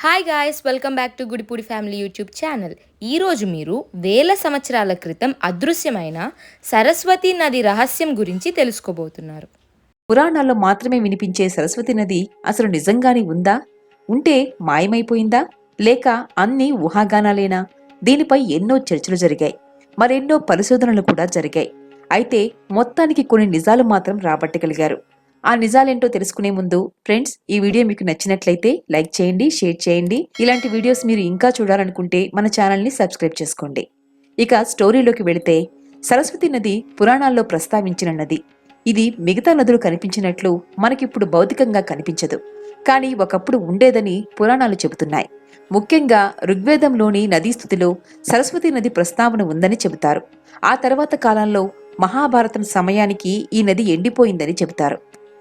Hi guys welcome back to Gudipudi family YouTube channel ఈరోజు మీరు వేల సంవత్సరాల క్రితం అదృశ్యమైన సరస్వతి నది రహస్యం గురించి తెలుసుకోబోతున్నారు. పురాణాల్లో మాత్రమే వినిపించే సరస్వతి నది అసలు నిజంగానే ఉందా? ఉంటే మాయమైపోయిందా? లేక అన్ని ఊహాగానాలేనా? దీనిపై ఎన్నో చర్చలు జరిగాయి. మరెన్నో పరిశోధనలు కూడా జరిగాయి. అయితే మొత్తానికి కొన్ని నిజాలు మాత్రం రాబట్టగలిగారు. ఆ నిజాలేంటో తెలుసుకునే ముందు ఫ్రెండ్స్ ఈ వీడియో మీకు నచ్చినట్లయితే లైక్ చేయండి షేర్ చేయండి. ఇలాంటి వీడియోస్ మీరు ఇంకా చూడాలనుకుంటే మన ఛానల్ని సబ్స్క్రైబ్ చేసుకోండి. ఇక స్టోరీలోకి వెళితే సరస్వతి నది పురాణాల్లో ప్రస్తావించిన నది. ఇది మిగతా నదులు కనిపించినట్లు మనకిప్పుడు భౌతికంగా కనిపించదు. కానీ ఒకప్పుడు ఉండేదని పురాణాలు చెబుతున్నాయి. ముఖ్యంగా ఋగ్వేదంలోని నదీస్థుతిలో సరస్వతి నది ప్రస్తావన ఉందని చెబుతారు. ఆ తర్వాత కాలంలో మహాభారతం సమయానికి ఈ నది ఎండిపోయిందని చెబుతారు.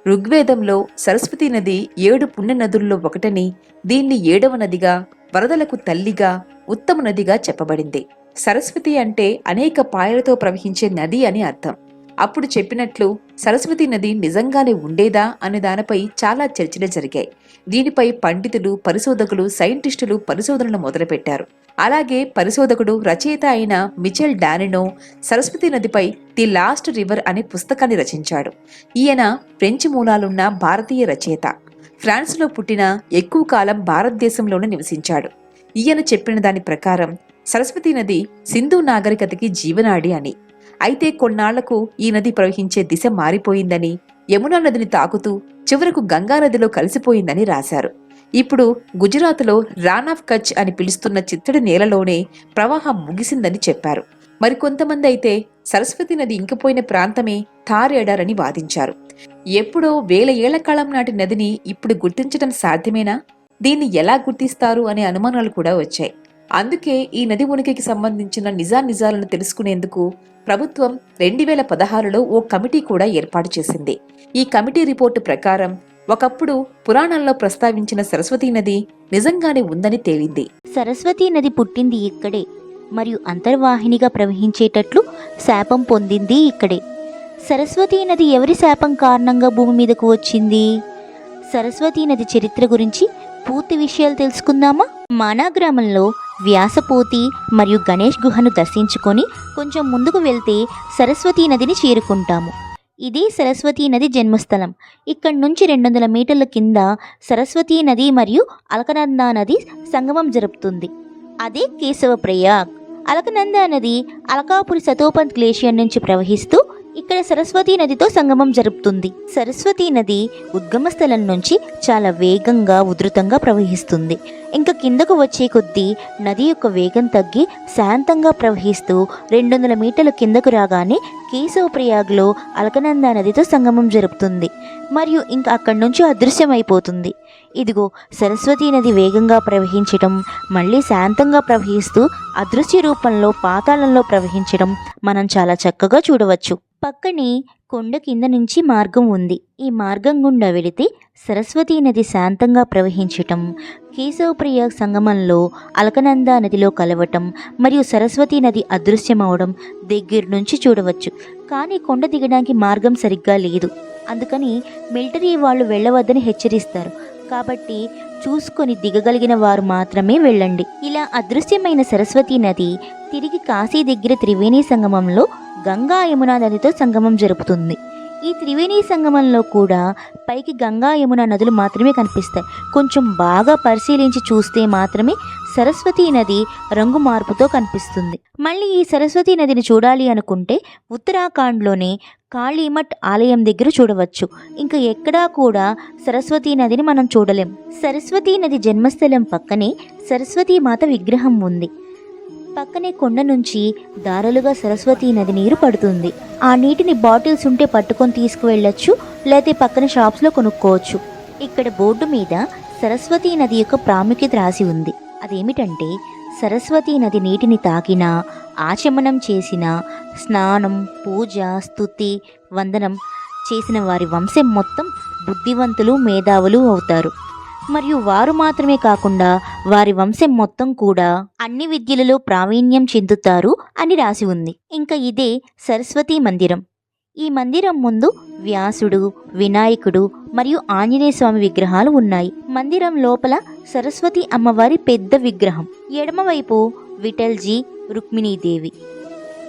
ఋగ్వేదంలో సరస్వతి నది ఏడు పుణ్య నదుల్లో ఒకటని దీన్ని ఏడవ నదిగా వరదలకు తల్లిగా ఉత్తమ నదిగా చెప్పబడింది. సరస్వతి అంటే అనేక పాయలతో ప్రవహించే నది అని అర్థం. అప్పుడు చెప్పినట్లు సరస్వతి నది నిజంగానే ఉండేదా అనే దానిపై చాలా చర్చలు జరిగాయి. దీనిపై పండితులు పరిశోధకులు సైంటిస్టులు పరిశోధనలు మొదలుపెట్టారు. అలాగే పరిశోధకుడు రచయిత అయిన మిచెల్ డానినో సరస్వతి నదిపై ది లాస్ట్ రివర్ అనే పుస్తకాన్ని రచించాడు. ఈయన ఫ్రెంచ్ మూలాలున్న భారతీయ రచయిత. ఫ్రాన్స్లో పుట్టిన ఎక్కువ కాలం భారతదేశంలోనే నివసించాడు. ఈయన చెప్పిన దాని ప్రకారం సరస్వతి నది సింధు నాగరికతకి జీవనాడి అని. అయితే కొన్నాళ్ళకు ఈ నది ప్రవహించే దిశ మారిపోయిందని యమునా నదిని తాకుతూ చివరకు గంగా నదిలో కలిసిపోయిందని రాశారు. ఇప్పుడు గుజరాత్లో రాన్ ఆఫ్ కచ్ అని పిలుస్తున్న చిత్తడి నేలలోనే ప్రవాహం ముగిసిందని చెప్పారు. మరికొంతమంది అయితే సరస్వతి నది ఇంకిపోయిన ప్రాంతమే థార్ వాదించారు. ఎప్పుడో వేల ఏళ్ళ కాలం నాటి నదిని ఇప్పుడు గుర్తించడం సాధ్యమేనా? దీన్ని ఎలా గుర్తిస్తారు అనే అనుమానాలు కూడా వచ్చాయి. అందుకే ఈ నది ఉనికికి సంబంధించిన నిజానిజాలను తెలుసుకునేందుకు ప్రభుత్వం రెండు వేల పదహారులో ఓ కమిటీ కూడా ఏర్పాటు చేసింది. ఈ కమిటీ రిపోర్టు ప్రకారం ఒకప్పుడు పురాణంలో ప్రస్తావించిన సరస్వతీ నది నిజంగానే ఉందని తేలింది. సరస్వతీ నది పుట్టింది ఇక్కడే మరియు అంతర్వాహినిగా ప్రవహించేటట్లు శాపం పొందింది ఇక్కడే. సరస్వతీ నది ఎవరి శాపం కారణంగా భూమి మీదకు వచ్చింది? సరస్వతీ నది చరిత్ర గురించి పూర్తి విషయాలు తెలుసుకుందామా? మానా గ్రామంలో వ్యాసపోతి మరియు గణేష్ గుహను దర్శించుకొని కొంచెం ముందుకు వెళ్తే సరస్వతీ నదిని చేరుకుంటాము. ఇది సరస్వతీ నది జన్మస్థలం. ఇక్కడి నుంచి రెండు వందల మీటర్ల కింద సరస్వతీ నది మరియు అలకనందా నది సంగమం జరుపుతుంది. అదే కేశవ ప్రయాగ్ అలకనందా నది అలకాపురి సతోపంత్ గ్లేషియర్ నుంచి ప్రవహిస్తూ ఇక్కడ సరస్వతీ నదితో సంగమం జరుపుతుంది. సరస్వతీ నది ఉద్గమ స్థలం నుంచి చాలా వేగంగా ఉధృతంగా ప్రవహిస్తుంది. ఇంకా కిందకు వచ్చే కొద్దీ నది యొక్క వేగం తగ్గి శాంతంగా ప్రవహిస్తూ రెండు వందల మీటర్ల కిందకు రాగానే కేశవప్రయాగ్లో అలకనందా నదితో సంగమం జరుపుతుంది మరియు ఇంకా అక్కడి నుంచి అదృశ్యమైపోతుంది. ఇదిగో సరస్వతీ నది వేగంగా ప్రవహించటం మళ్ళీ శాంతంగా ప్రవహిస్తూ అదృశ్య రూపంలో పాతాళంలో ప్రవహించడం మనం చాలా చక్కగా చూడవచ్చు. పక్కనే కొండ కింద నుంచి మార్గం ఉంది. ఈ మార్గం గుండా వెళితే సరస్వతీ నది శాంతంగా ప్రవహించటం కేశవప్రియ సంగమంలో అలకనంద నదిలో కలవటం మరియు సరస్వతీ నది అదృశ్యమవడం దగ్గర నుంచి చూడవచ్చు. కానీ కొండ దిగడానికి మార్గం సరిగ్గా లేదు. అందుకని మిలిటరీ వాళ్ళు వెళ్ళవద్దని హెచ్చరిస్తారు. కాబట్టి చూసుకొని దిగగలిగిన వారు మాత్రమే వెళ్ళండి. ఇలా అదృశ్యమైన సరస్వతీ నది తిరిగి కాశీ దగ్గర త్రివేణి సంగమంలో గంగా యమునా నదితో సంగమం జరుపుతుంది. ఈ త్రివేణి సంగమంలో కూడా పైకి గంగా యమున నదులు మాత్రమే కనిపిస్తాయి. కొంచెం బాగా పరిశీలించి చూస్తే మాత్రమే సరస్వతీ నది రంగు మార్పుతో కనిపిస్తుంది. మళ్ళీ ఈ సరస్వతీ నదిని చూడాలి అనుకుంటే ఉత్తరాఖండ్లోనే కాళీమఠ్ ఆలయం దగ్గర చూడవచ్చు. ఇంకా ఎక్కడా కూడా సరస్వతీ నదిని మనం చూడలేం. సరస్వతీ నది జన్మస్థలం పక్కనే సరస్వతీ మాత విగ్రహం ఉంది. పక్కనే కొండ నుంచి దారాలుగా సరస్వతి నది నీరు పడుతుంది. ఆ నీటిని బాటిల్స్ ఉంటే పట్టుకొని తీసుకువెళ్ళొచ్చు లేకపోతే పక్కన షాప్స్లో కొనుక్కోవచ్చు. ఇక్కడ బోర్డు మీద సరస్వతీ నది యొక్క ప్రాముఖ్యత రాసి ఉంది. అదేమిటంటే సరస్వతీ నది నీటిని తాకినా ఆచమనం చేసిన స్నానం పూజ స్తుతి వందనం చేసిన వారి వంశం మొత్తం బుద్ధివంతులు మేధావులు అవుతారు. మరియు వారు మాత్రమే కాకుండా వారి వంశం మొత్తం కూడా అన్ని విద్యలలో ప్రావీణ్యం చెందుతారు అని రాసి ఉంది. ఇంకా ఇదే సరస్వతి మందిరం. ఈ మందిరం ముందు వ్యాసుడు వినాయకుడు మరియు ఆంజనేయ స్వామి విగ్రహాలు ఉన్నాయి. మందిరం లోపల సరస్వతి అమ్మవారి పెద్ద విగ్రహం. ఎడమవైపు విఠల్జీ రుక్మిణీదేవి.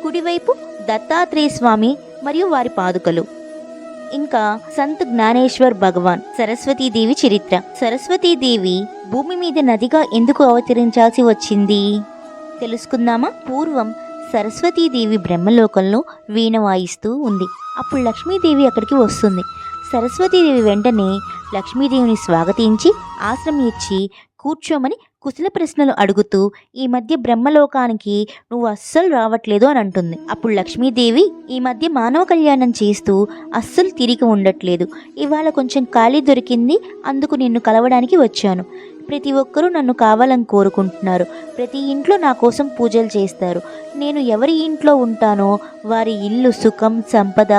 కుడివైపు దత్తాత్రేయ స్వామి మరియు వారి పాదుకలు. ఇంకా సంత్ జ్ఞానేశ్వర్ భగవాన్ సరస్వతీదేవి చరిత్ర. సరస్వతీదేవి భూమి మీద నదిగా ఎందుకు అవతరించాల్సి వచ్చింది? తెలుసుకుందామా? పూర్వం సరస్వతీదేవి బ్రహ్మలోకంలో వీణ వాయిస్తూ ఉంది. అప్పుడు లక్ష్మీదేవి అక్కడికి వస్తుంది. సరస్వతీదేవి వెంటనే లక్ష్మీదేవిని స్వాగతించి ఆశ్రమం ఇచ్చి కూర్చోమని కుశల ప్రశ్నలు అడుగుతూ ఈ మధ్య బ్రహ్మలోకానికి నువ్వు అస్సలు రావట్లేదు అని అంటుంది. అప్పుడు లక్ష్మీదేవి ఈ మధ్య మానవ కళ్యాణం చేస్తూ అస్సలు తిరిగి ఉండట్లేదు. ఇవాళ కొంచెం ఖాళీ దొరికింది అందుకు నిన్ను కలవడానికి వచ్చాను. ప్రతి ఒక్కరూ నన్ను కావాలని కోరుకుంటున్నారు. ప్రతి ఇంట్లో నా కోసం పూజలు చేస్తారు. నేను ఎవరి ఇంట్లో ఉంటానో వారి ఇల్లు సుఖం సంపద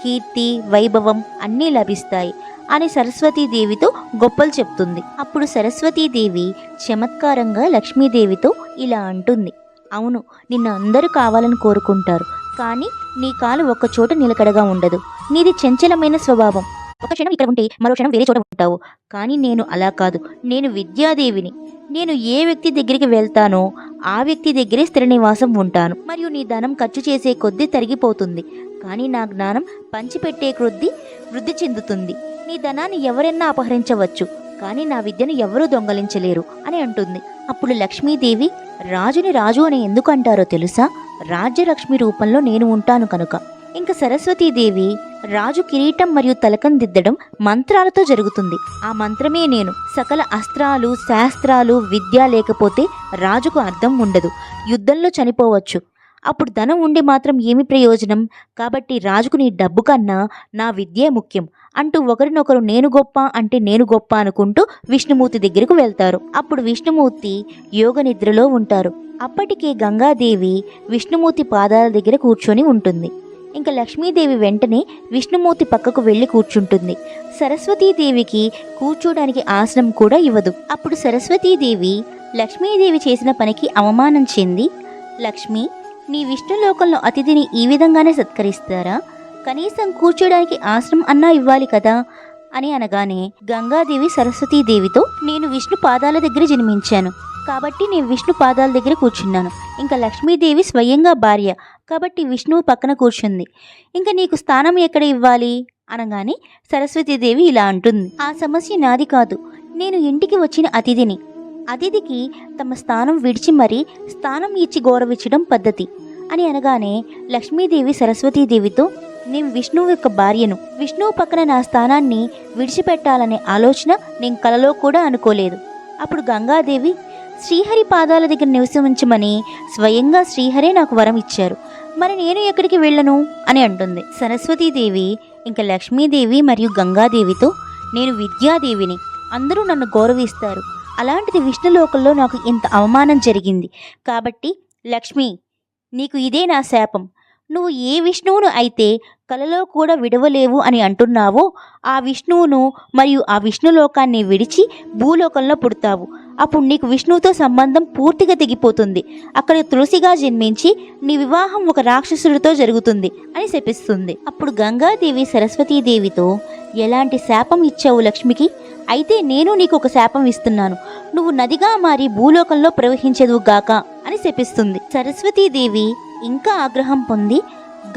కీర్తి వైభవం అన్నీ లభిస్తాయి. అని సరస్వతీదేవితో గొప్పలు చెప్తుంది. అప్పుడు సరస్వతీదేవి చమత్కారంగా లక్ష్మీదేవితో ఇలా అంటుంది. అవును నిన్ను అందరూ కావాలని కోరుకుంటారు కానీ నీ కాలు ఒక్కచోట నిలకడగా ఉండదు. నీది చంచలమైన స్వభావం. ఒక క్షణం ఇక్కడ ఉంటే మరో క్షణం వేరే చోట ఉంటావు. కానీ నేను అలా కాదు. నేను విద్యాదేవిని. నేను ఏ వ్యక్తి దగ్గరికి వెళ్తానో ఆ వ్యక్తి దగ్గరే స్థిర నివాసం ఉంటాను. మరియు నీ ధనం ఖర్చు చేసే కొద్దీ తరిగిపోతుంది. కానీ నా జ్ఞానం పంచిపెట్టే కృద్ది వృద్ధి చెందుతుంది. నీ ధనాన్ని ఎవరైనా అపహరించవచ్చు కానీ నా విద్యను ఎవరూ దొంగలించలేరు అని అంటుంది. అప్పుడు లక్ష్మీదేవి రాజుని రాజు అని ఎందుకు అంటారో తెలుసా? రాజ్యలక్ష్మి రూపంలో నేను ఉంటాను కనుక. ఇంకా సరస్వతీదేవి రాజు కిరీటం మరియు తలకం దిద్దడం మంత్రాలతో జరుగుతుంది. ఆ మంత్రమే నేను. సకల అస్త్రాలు శాస్త్రాలు విద్య లేకపోతే రాజుకు అర్థం ఉండదు. యుద్ధంలో చనిపోవచ్చు. అప్పుడు ధనం ఉండి మాత్రం ఏమి ప్రయోజనం? కాబట్టి రాజుకు నీ డబ్బు కన్నా నా విద్యే ముఖ్యం. అంటూ ఒకరినొకరు నేను గొప్ప అంటే నేను గొప్ప అనుకుంటూ విష్ణుమూర్తి దగ్గరకు వెళ్తారు. అప్పుడు విష్ణుమూర్తి యోగ నిద్రలో ఉంటారు. అప్పటికే గంగాదేవి విష్ణుమూర్తి పాదాల దగ్గర కూర్చొని ఉంటుంది. ఇంకా లక్ష్మీదేవి వెంటనే విష్ణుమూర్తి పక్కకు వెళ్ళి కూర్చుంటుంది. సరస్వతీదేవికి కూర్చోడానికి ఆసనం కూడా ఇవ్వదు. అప్పుడు సరస్వతీదేవి లక్ష్మీదేవి చేసిన పనికి అవమానం చెంది లక్ష్మి నీ విష్ణులోకంలో అతిథిని ఈ విధంగానే సత్కరిస్తారా? కనీసం కూర్చోడానికి ఆశ్రమం అన్నా ఇవ్వాలి కదా? అని అనగానే గంగాదేవి సరస్వతీదేవితో నేను విష్ణు పాదాల దగ్గర జన్మించాను. కాబట్టి నేను విష్ణు పాదాల దగ్గర కూర్చున్నాను. ఇంకా లక్ష్మీదేవి స్వయంగా భార్య. కాబట్టి విష్ణువు పక్కన కూర్చుంది. ఇంకా నీకు స్థానం ఎక్కడ ఇవ్వాలి? అనగానే సరస్వతీదేవి ఇలా అంటుంది. ఆ సమస్య నాది కాదు. నేను ఇంటికి వచ్చిన అతిథిని. అతిథికి తమ స్థానం విడిచి మరీ స్థానం ఇచ్చి గౌరవించడం పద్ధతి. అని అనగానే లక్ష్మీదేవి సరస్వతీదేవితో నేను విష్ణువు యొక్క భార్యను. విష్ణువు పక్కన నా స్థానాన్ని విడిచిపెట్టాలనే ఆలోచన నేను కలలో కూడా అనుకోలేదు. అప్పుడు గంగాదేవి శ్రీహరి పాదాల దగ్గర నివసించమని స్వయంగా శ్రీహరే నాకు వరం ఇచ్చారు. మరి నేను ఎక్కడికి వెళ్ళను? అని అంటుంది. సరస్వతీదేవి ఇంకా లక్ష్మీదేవి మరియు గంగాదేవితో నేను విద్యాదేవిని. అందరూ నన్ను గౌరవిస్తారు. అలాంటిది విష్ణులోకంలో నాకు ఇంత అవమానం జరిగింది. కాబట్టి లక్ష్మి నీకు ఇదే నా శాపం. నువ్వు ఏ విష్ణువును అయితే కలలో కూడా విడవలేవు అని అంటున్నావో ఆ విష్ణువును మరియు ఆ విష్ణులోకాన్ని విడిచి భూలోకంలో పుడతావు. అప్పుడు నీకు విష్ణువుతో సంబంధం పూర్తిగా తెగిపోతుంది. అక్కడ తులసిగా జన్మించి నీ వివాహం ఒక రాక్షసుడితో జరుగుతుంది అని శపిస్తుంది. అప్పుడు గంగాదేవి సరస్వతీదేవితో ఎలాంటి శాపం ఇచ్చావు లక్ష్మికి? అయితే నేను నీకు ఒక శాపం ఇస్తున్నాను. నువ్వు నదిగా మారి భూలోకంలో ప్రవహించదు గాక అని శపిస్తుంది. సరస్వతీదేవి ఇంకా ఆగ్రహం పొంది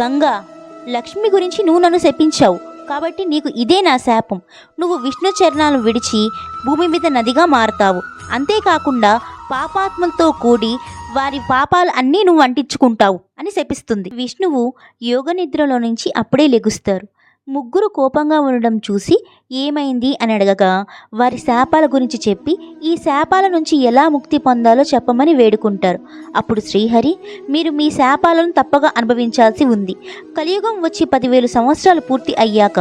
గంగా లక్ష్మి గురించి నువ్వు నన్ను శపించావు. కాబట్టి నీకు ఇదే నా శాపం. నువ్వు విష్ణు చరణాలను విడిచి భూమి మీద నదిగా మారతావు. అంతేకాకుండా పాపాత్మలతో కూడి వారి పాపాలు అన్నీ నువ్వు అంటించుకుంటావు అని శపిస్తుంది. విష్ణువు యోగ నిద్రలో నుంచి అప్పుడే లెగుస్తారు. ముగ్గురు కోపంగా ఉండడం చూసి ఏమైంది అని అడగగా వారి శాపాల గురించి చెప్పి ఈ శాపాల నుంచి ఎలా ముక్తి పొందాలో చెప్పమని వేడుకుంటారు. అప్పుడు శ్రీహరి మీరు మీ శాపాలను తప్పగా అనుభవించాల్సి ఉంది. కలియుగం వచ్చి పదివేలు సంవత్సరాలు పూర్తి అయ్యాక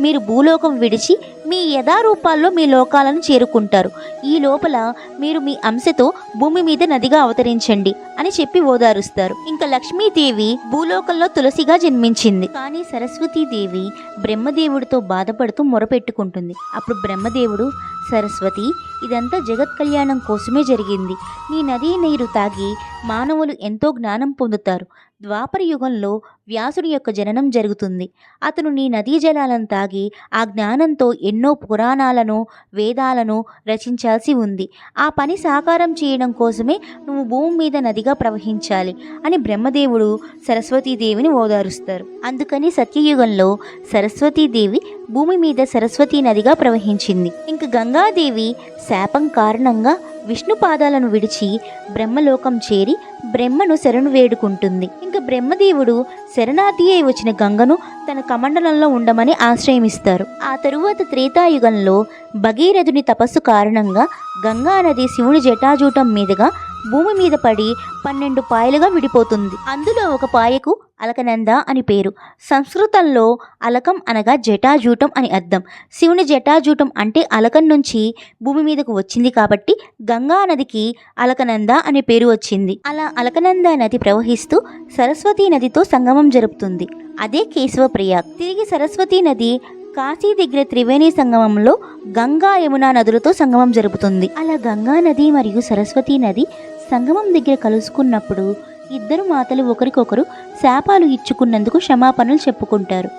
మీరు భూలోకం విడిచి మీ యథారూపాల్లో మీ లోకాలను చేరుకుంటారు. ఈ లోపల మీరు మీ అంశతో భూమి మీద నదిగా అవతరించండి అని చెప్పి ఓదారుస్తారు. ఇంకా లక్ష్మీదేవి భూలోకంలో తులసిగా జన్మించింది. కానీ సరస్వతీదేవి బ్రహ్మదేవుడితో బాధపడుతూ మొరపెట్టుకుంటుంది. అప్పుడు బ్రహ్మదేవుడు సరస్వతి ఇదంతా జగత్ కళ్యాణం కోసమే జరిగింది. నీ నదీ నీరు తాగి మానవులు ఎంతో జ్ఞానం పొందుతారు. ద్వాపర యుగంలో వ్యాసుడి యొక్క జననం జరుగుతుంది. అతను నీ నదీ జలాలను తాగి ఆ జ్ఞానంతో ఎన్నో పురాణాలను వేదాలను రచించాల్సి ఉంది. ఆ పని సాకారం చేయడం కోసమే నువ్వు భూమి మీద నదిగా ప్రవహించాలి అని బ్రహ్మదేవుడు సరస్వతీదేవిని ఓదారుస్తారు. అందుకని సత్యయుగంలో సరస్వతీదేవి భూమి మీద సరస్వతీ నదిగా ప్రవహించింది. ఇంక గంగాదేవి శాపం కారణంగా విష్ణు పాదాలను విడిచి బ్రహ్మలోకం చేరి బ్రహ్మను శరణు వేడుకుంటుంది. ఇంకా బ్రహ్మదేవుడు శరణార్థి అయి వచ్చిన గంగను తన కమండలంలో ఉండమని ఆశ్రయమిస్తారు. ఆ తరువాత త్రేతాయుగంలో భగీరథుని తపస్సు కారణంగా గంగా నది శివుని జటాజూటం మీదుగా భూమి మీద పడి పన్నెండు పాయలుగా విడిపోతుంది. అందులో ఒక పాయకు అలకనంద అని పేరు. సంస్కృతంలో అలకం అనగా జటాజూటం అని అర్థం. శివుని జటాజూటం అంటే అలకం నుంచి భూమి మీదకు వచ్చింది కాబట్టి గంగా నదికి అలకనంద అనే పేరు వచ్చింది. అలా అలకనంద నది ప్రవహిస్తూ సరస్వతీ నదితో సంగమం జరుపుతుంది. అదే కేశవప్రియ తిరిగి సరస్వతీ నది కాశీ దగ్గర త్రివేణి సంగమంలో గంగా యమునా నదులతో సంగమం జరుపుతుంది. అలా గంగా నది మరియు సరస్వతీ నది సంగమం దగ్గర కలుసుకున్నప్పుడు ఇద్దరు మాతలు ఒకరికొకరు శాపాలు ఇచ్చుకున్నందుకు క్షమాపణలు చెప్పుకుంటారు.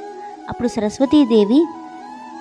అప్పుడు సరస్వతీదేవి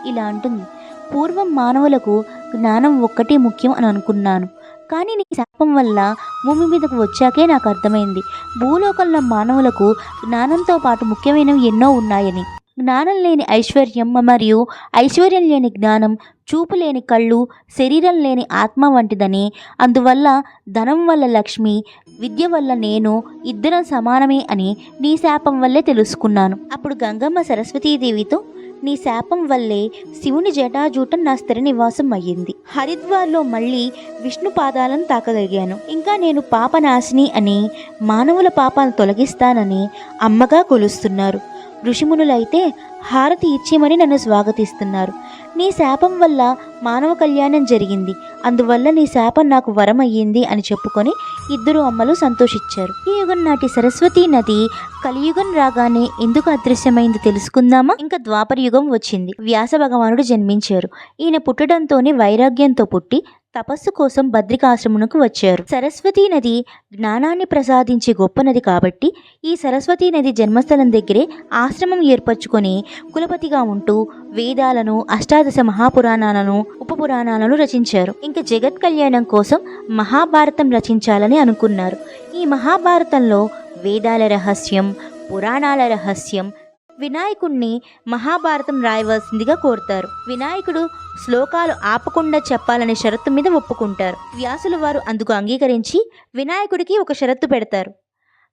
ఇలా అంటుంది పూర్వం మానవులకు జ్ఞానం ఒక్కటే ముఖ్యం అని అనుకున్నాను. కానీ నీ శాపం వల్ల భూమి మీదకు వచ్చాకే నాకు అర్థమైంది. భూలోకంలో మానవులకు జ్ఞానంతో పాటు ముఖ్యమైనవి ఎన్నో ఉన్నాయని. జ్ఞానం లేని ఐశ్వర్యం మరియు ఐశ్వర్యం లేని జ్ఞానం చూపు లేని కళ్ళు శరీరం లేని ఆత్మ వంటిదని. అందువల్ల ధనం వల్ల లక్ష్మి విద్య వల్ల నేను ఇద్దరం సమానమే అని నీ శాపం వల్లే తెలుసుకున్నాను. అప్పుడు గంగమ్మ సరస్వతీదేవితో నీ శాపం వల్లే శివుని జటాజూటం నా స్థిర నివాసం అయ్యింది. హరిద్వార్లో మళ్ళీ విష్ణు పాదాలను తాకగలిగాను. ఇంకా నేను పాపనాశిని అని మానవుల పాపాలను తొలగిస్తానని అమ్మగా కొలుస్తున్నారు. ఋషిమునులైతే హారతి ఇచ్చేమని నన్ను స్వాగతిస్తున్నారు. నీ శాపం వల్ల మానవ కళ్యాణం జరిగింది. అందువల్ల నీ శాపం నాకు వరం అయ్యింది అని చెప్పుకొని ఇద్దరు అమ్మలు సంతోషించారు. ఈ యుగం నాటి సరస్వతీ నది కలియుగం రాగానే ఎందుకు అదృశ్యమైంది తెలుసుకుందామా? ఇంకా ద్వాపర యుగం వచ్చింది. వ్యాస భగవానుడు జన్మించారు. ఈయన పుట్టడంతోనే వైరాగ్యంతో పుట్టి తపస్సు కోసం బద్రికాశ్రమునకు వచ్చారు. సరస్వతీ నది జ్ఞానాన్ని ప్రసాదించే గొప్ప నది కాబట్టి ఈ సరస్వతీ నది జన్మస్థలం దగ్గరే ఆశ్రమం ఏర్పరచుకొని కులపతిగా ఉంటూ వేదాలను అష్టాదశ మహాపురాణాలను ఉపపురాణాలను రచించారు. ఇంకా జగత్ కళ్యాణం కోసం మహాభారతం రచించాలని అనుకున్నారు. ఈ మహాభారతంలో వేదాల రహస్యం పురాణాల రహస్యం వినాయకుణ్ణి మహాభారతం రాయవలసిందిగా కోరుతారు. వినాయకుడు శ్లోకాలు ఆపకుండా చెప్పాలనే షరతు మీద ఒప్పుకుంటారు. వ్యాసుల వారు అందుకు అంగీకరించి వినాయకుడికి ఒక షరతు పెడతారు.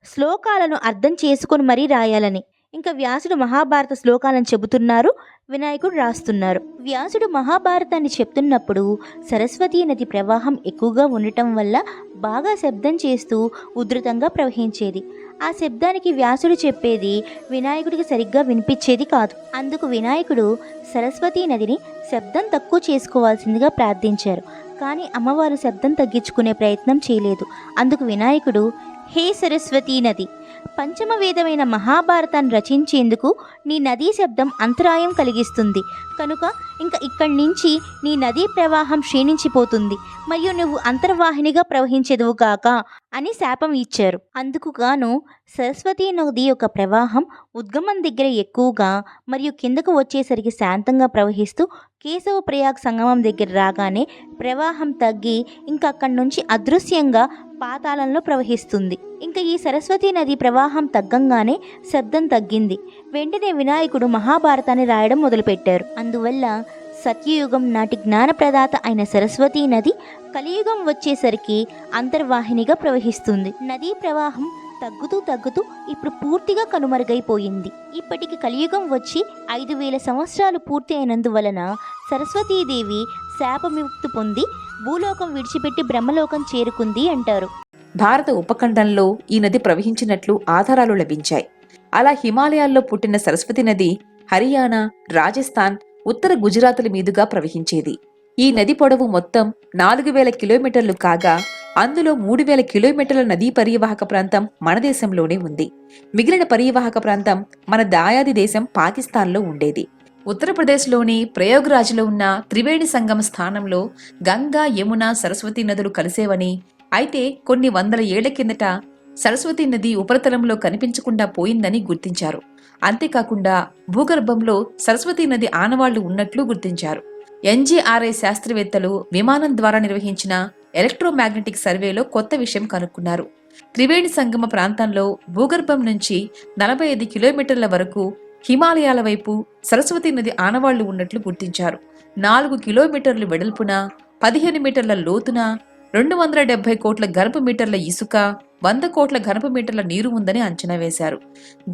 శ్లోకాలను అర్థం చేసుకొని మరీ రాయాలని. ఇంకా వ్యాసుడు మహాభారత శ్లోకాలను చెబుతున్నారు వినాయకుడు రాస్తున్నారు. వ్యాసుడు మహాభారతాన్ని చెప్తున్నప్పుడు సరస్వతీ నది ప్రవాహం ఎక్కువగా ఉండటం వల్ల బాగా శబ్దం చేస్తూ ఉధృతంగా ప్రవహించేది. ఆ శబ్దానికి వ్యాసుడు చెప్పేది వినాయకుడికి సరిగ్గా వినిపించేది కాదు. అందుకు వినాయకుడు సరస్వతీ నదిని శబ్దం తక్కువ చేసుకోవాల్సిందిగా ప్రార్థించారు. కానీ అమ్మవారు శబ్దం తగ్గించుకునే ప్రయత్నం చేయలేదు. అందుకు వినాయకుడు హే సరస్వతీ నది పంచమ వేదమైన మహాభారతాన్ని రచించేందుకు నీ నదీ శబ్దం అంతరాయం కలిగిస్తుంది. కనుక ఇంకా ఇక్కడి నుంచి నీ నదీ ప్రవాహం క్షీణించిపోతుంది. మరియు నువ్వు అంతర్వాహినిగా ప్రవహించేదువుగాక అని శాపం ఇచ్చారు. అందుకు గాను సరస్వతీ నది యొక్క ప్రవాహం ఉద్గమం దగ్గర ఎక్కువగా మరియు కిందకు వచ్చేసరికి శాంతంగా ప్రవహిస్తూ కేశవ ప్రయాగ్ సంగమం దగ్గర రాగానే ప్రవాహం తగ్గి ఇంకా అక్కడి నుంచి అదృశ్యంగా పాతాళంలో ప్రవహిస్తుంది. ఇంకా ఈ సరస్వతి నది ప్రవాహం తగ్గంగానే శబ్దం తగ్గింది. వెంటనే వినాయకుడు మహాభారతాన్ని రాయడం మొదలుపెట్టారు. అందువల్ల సత్యయుగం నాటి జ్ఞానప్రదాత అయిన సరస్వతీ నది కలియుగం వచ్చేసరికి అంతర్వాహినిగా ప్రవహిస్తుంది. నదీ ప్రవాహం తగ్గుతూ తగ్గుతూ ఇప్పుడు పూర్తిగా కనుమరుగైపోయింది. ఇప్పటికి కలియుగం వచ్చి ఐదు వేల సంవత్సరాలు పూర్తి అయినందువలన సరస్వతీదేవి శాపముక్తి పొంది భూలోకం విడిచిపెట్టి బ్రహ్మలోకం చేరుకుంది అంటారు. భారత ఉపఖండంలో ఈ నది ప్రవహించినట్లు ఆధారాలు లభించాయి. అలా హిమాలయాల్లో పుట్టిన సరస్వతి నది హరియానా రాజస్థాన్ ఉత్తర గుజరాతుల మీదుగా ప్రవహించేది. ఈ నది పొడవు మొత్తం నాలుగు వేల కిలోమీటర్లు కాగా అందులో మూడు వేల కిలోమీటర్ల నదీ పరీవాహక ప్రాంతం మన దేశంలోనే ఉంది. మిగిలిన పరీవాహక ప్రాంతం మన దాయాది దేశం పాకిస్తాన్లో ఉండేది. ఉత్తరప్రదేశ్లోని ప్రయోగ్రాజ్లో ఉన్న త్రివేణి సంగమ స్థానంలో గంగా యమున సరస్వతి నదులు కలిసేవని అయితే కొన్ని వందల ఏళ్ళ కిందట సరస్వతి నది ఉపరితలంలో కనిపించకుండా పోయిందని గుర్తించారు. అంతేకాకుండా భూగర్భంలో సరస్వతి నది ఆనవాళ్ళు ఉన్నట్లు గుర్తించారు. ఎన్జీఆర్ఐ శాస్త్రవేత్తలు విమానం ద్వారా నిర్వహించిన ఎలక్ట్రోమాగ్నెటిక్ సర్వేలో కొత్త విషయం కనుక్కున్నారు. త్రివేణి సంగమ ప్రాంతంలో భూగర్భం నుంచి నలభై ఐదు కిలోమీటర్ల వరకు హిమాలయాల వైపు సరస్వతి నది ఆనవాళ్ళు ఉన్నట్లు గుర్తించారు. నాలుగు కిలోమీటర్లు వెడల్పున పదిహేను మీటర్ల లోతున రెండు వందల డెబ్బై కోట్ల గర్భ మీటర్ల ఇసుక వంద కోట్ల ఘనపు మీటర్ల నీరు ఉందని అంచనా వేశారు.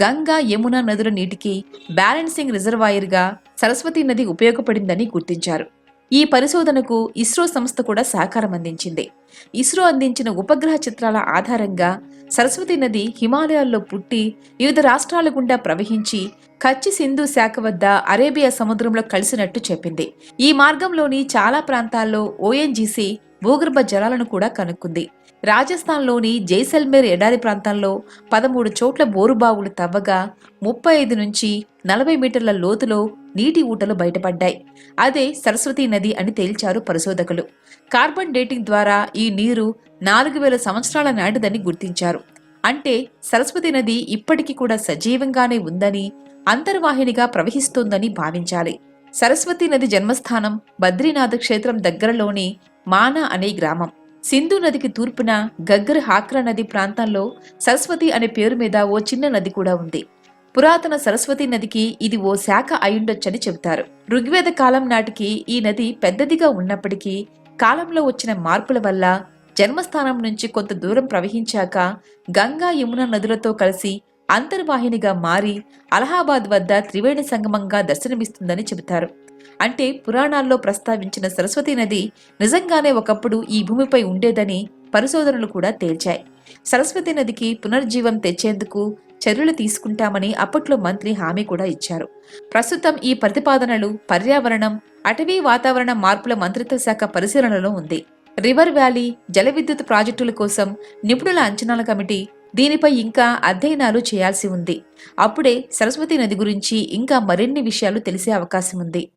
గంగా యమున నదుల నీటికి బ్యాలెన్సింగ్ రిజర్వాయర్గా సరస్వతి నది ఉపయోగపడిందని గుర్తించారు. ఈ పరిశోధనకు ఇస్రో సంస్థ కూడా సహకారం అందించింది. ఇస్రో అందించిన ఉపగ్రహ చిత్రాల ఆధారంగా సరస్వతి నది హిమాలయాల్లో పుట్టి వివిధ రాష్ట్రాల గుండా ప్రవహించి కచ్చి సింధు శాఖ వద్ద అరేబియా సముద్రంలో కలిసినట్టు చెప్పింది. ఈ మార్గంలోని చాలా ప్రాంతాల్లో ఓఎన్జీసీ భూగర్భ జలాలను కూడా కనుక్కుంది. రాజస్థాన్లోని జైసల్మేర్ ఎడారి ప్రాంతంలో పదమూడు చోట్ల బోరుబావులు తవ్వగా ముప్పై ఐదు నుంచి నలభై మీటర్ల లోతులో నీటి ఊటలు బయటపడ్డాయి. అదే సరస్వతి నది అని తేల్చారు పరిశోధకులు. కార్బన్ డేటింగ్ ద్వారా ఈ నీరు నాలుగు వేల సంవత్సరాల నాటిదని గుర్తించారు. అంటే సరస్వతి నది ఇప్పటికీ కూడా సజీవంగానే ఉందని అంతర్వాహినిగా ప్రవహిస్తోందని భావించాలి. సరస్వతి నది జన్మస్థానం బద్రీనాథ క్షేత్రం దగ్గరలోని మానా అనే గ్రామం. సింధు నదికి తూర్పున గగ్గర్ హాక్రా నది ప్రాంతంలో సరస్వతి అనే పేరు మీద ఓ చిన్న నది కూడా ఉంది. పురాతన సరస్వతి నదికి ఇది ఓ శాఖ అయుండొచ్చని చెబుతారు. ఋగ్వేద కాలం నాటికి ఈ నది పెద్దదిగా ఉన్నప్పటికీ కాలంలో వచ్చిన మార్పుల వల్ల జన్మస్థానం నుంచి కొంత దూరం ప్రవహించాక గంగా యమున నదులతో కలిసి అంతర్వాహినిగా మారి అలహాబాద్ వద్ద త్రివేణి సంగమంగా దర్శనమిస్తుందని చెబుతారు. అంటే పురాణాల్లో ప్రస్తావించిన సరస్వతి నది నిజంగానే ఒకప్పుడు ఈ భూమిపై ఉండేదని పరిశోధనలు కూడా తేల్చాయి. సరస్వతి నదికి పునర్జీవం తెచ్చేందుకు చర్యలు తీసుకుంటామని అప్పట్లో మంత్రి హామీ కూడా ఇచ్చారు. ప్రస్తుతం ఈ ప్రతిపాదనలు పర్యావరణం అటవీ వాతావరణ మార్పుల మంత్రిత్వ శాఖ పరిశీలనలో ఉంది. రివర్ వ్యాలీ జల విద్యుత్ ప్రాజెక్టుల కోసం నిపుణుల అంచనాల కమిటీ దీనిపై ఇంకా అధ్యయనాలు చేయాల్సి ఉంది. అప్పుడే సరస్వతి నది గురించి ఇంకా మరిన్ని విషయాలు తెలిసే అవకాశం ఉంది.